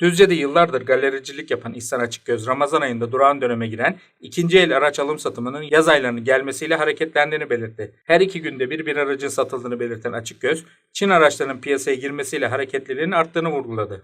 Düzce'de yıllardır galericilik yapan İhsan Açıkgöz, Ramazan ayında durağan döneme giren ikinci el araç alım satımının yaz aylarının gelmesiyle hareketlendiğini belirtti. Her iki günde bir bir aracın satıldığını belirten Açıkgöz, Çin araçlarının piyasaya girmesiyle hareketliliğin arttığını vurguladı.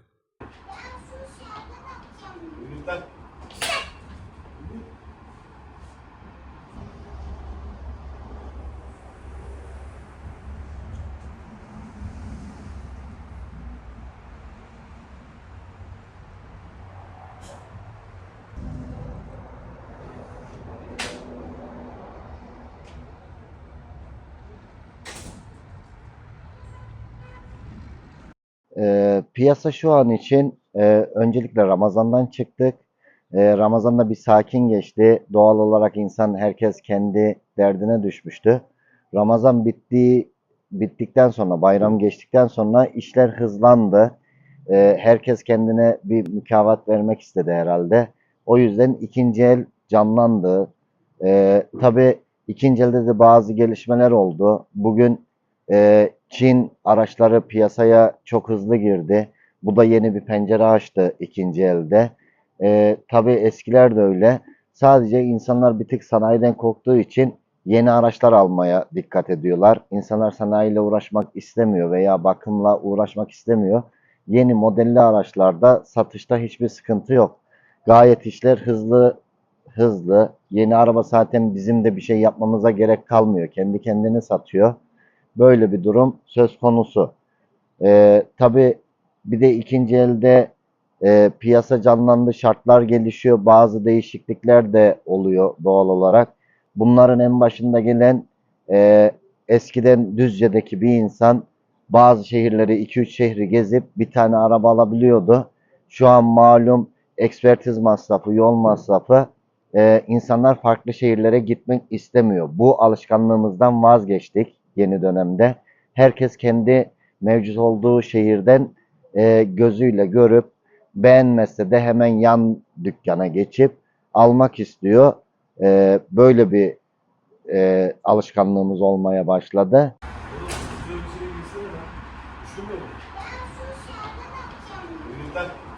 Ee, piyasa şu an için e, öncelikle Ramazan'dan çıktık. Ee, Ramazan'da bir sakin geçti. Doğal olarak insan herkes kendi derdine düşmüştü. Ramazan bittiği bittikten sonra, bayram geçtikten sonra işler hızlandı. Ee, herkes kendine bir mükafat vermek istedi herhalde. O yüzden ikinci el canlandı. Ee, tabii ikinci elde de bazı gelişmeler oldu. Bugün ee, Çin araçları piyasaya çok hızlı girdi. Bu da yeni bir pencere açtı ikinci elde. Ee, tabii eskiler de öyle. Sadece insanlar bir tık sanayiden korktuğu için yeni araçlar almaya dikkat ediyorlar. İnsanlar sanayiyle uğraşmak istemiyor veya bakımla uğraşmak istemiyor. Yeni modelli araçlarda satışta hiçbir sıkıntı yok. Gayet işler hızlı hızlı. Yeni araba zaten bizim de bir şey yapmamıza gerek kalmıyor. Kendi kendini satıyor. Böyle bir durum söz konusu. Ee, tabii bir de ikinci elde e, piyasa canlandı, şartlar gelişiyor, bazı değişiklikler de oluyor doğal olarak. Bunların en başında gelen e, eskiden Düzce'deki bir insan bazı şehirleri, 2-3 şehri gezip bir tane araba alabiliyordu. Şu an malum ekspertiz masrafı, yol masrafı e, insanlar farklı şehirlere gitmek istemiyor. Bu alışkanlığımızdan vazgeçtik yeni dönemde. Herkes kendi mevcut olduğu şehirden e, gözüyle görüp beğenmezse de hemen yan dükkana geçip almak istiyor. E, böyle bir e, alışkanlığımız olmaya başladı. Şey